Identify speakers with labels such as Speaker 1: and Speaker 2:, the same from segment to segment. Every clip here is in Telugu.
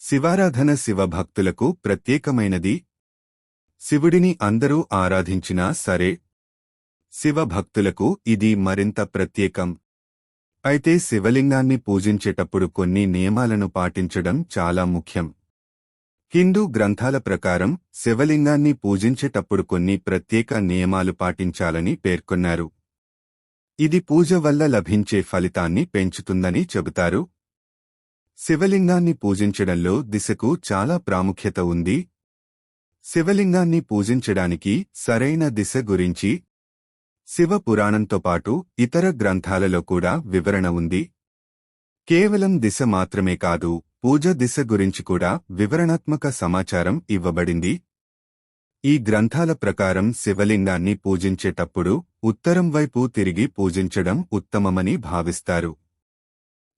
Speaker 1: శివారాధన శివభక్తులకు ప్రత్యేకమైనది. శివుడిని అందరూ ఆరాధించినా సరే శివభక్తులకు ఇది మరింత ప్రత్యేకం. అయితే శివలింగాన్ని పూజించేటప్పుడు కొన్ని నియమాలను పాటించడం చాలా ముఖ్యం. హిందూ గ్రంథాల ప్రకారం శివలింగాన్ని పూజించేటప్పుడు కొన్ని ప్రత్యేక నియమాలు పాటించాలని పేర్కొన్నారు. ఇది పూజ వల్ల లభించే ఫలితాన్ని పెంచుతుందని చెబుతారు. శివలింగాన్ని పూజించడంలో దిశకు చాలా ప్రాముఖ్యత ఉంది. శివలింగాన్ని పూజించడానికి సరైన దిశ గురించి శివ పురాణంతో పాటు ఇతర గ్రంథాలలో కూడా వివరణ ఉంది. కేవలం దిశ మాత్రమే కాదు పూజ దిశ గురించి కూడా వివరణాత్మక సమాచారం ఇవ్వబడింది. ఈ గ్రంథాల ప్రకారం శివలింగాన్ని పూజించేటప్పుడు ఉత్తరం వైపు తిరిగి పూజించడం ఉత్తమమని భావిస్తారు.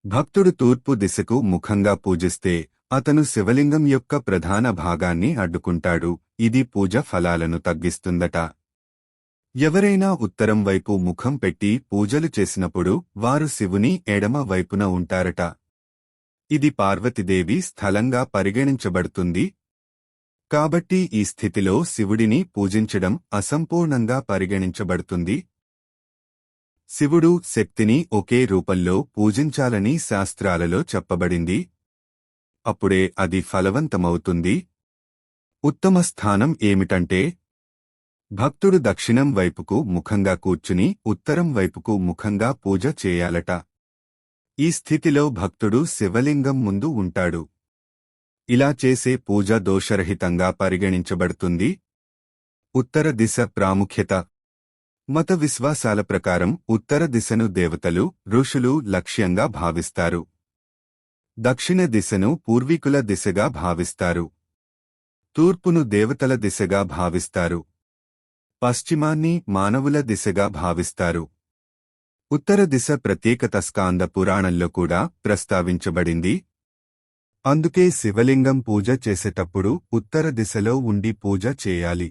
Speaker 1: భక్తుడు తూర్పు దిశకు ముఖంగా పూజిస్తే అతను శివలింగం యొక్క ప్రధాన భాగాన్ని అడ్డుకుంటాడు. ఇది పూజ ఫలాలను తగ్గిస్తుందట. ఎవరైనా ఉత్తరం వైపు ముఖం పెట్టి పూజలు చేసినప్పుడు వారు శివుని ఎడమ వైపున ఉంటారట. ఇది పార్వతీదేవి స్థలంగా పరిగణించబడుతుంది. కాబట్టి ఈ స్థితిలో శివుడిని పూజించడం అసంపూర్ణంగా పరిగణించబడుతుంది. శివుడు శక్తిని ఒకే రూపంలో పూజించాలని శాస్త్రాలలో చెప్పబడింది. అప్పుడే అది ఫలవంతమవుతుంది. ఉత్తమ స్థానం ఏమిటంటే భక్తుడు దక్షిణం వైపుకు ముఖంగా కూర్చుని ఉత్తరం వైపుకు ముఖంగా పూజ చేయాలట. ఈ స్థితిలో భక్తుడు శివలింగం ముందు ఉంటాడు. ఇలా చేసే పూజ దోషరహితంగా పరిగణించబడుతుంది. ఉత్తర దిశ ప్రాముఖ్యత మత విశ్వాసాల ప్రకారం ఉత్తర దిశను దేవతలు ఋషులు లక్ష్యంగా భావిస్తారు. దక్షిణ దిశను పూర్వీకుల దిశగా భావిస్తారు. తూర్పును దేవతల దిశగా భావిస్తారు. పశ్చిమాన్ని మానవుల దిశగా భావిస్తారు. ఉత్తర దిశ ప్రత్యేకత స్కాంద పురాణంలో కూడా ప్రస్తావించబడింది. అందుకే శివలింగం పూజ చేసేటప్పుడు ఉత్తర దిశలో ఉండి పూజ చేయాలి.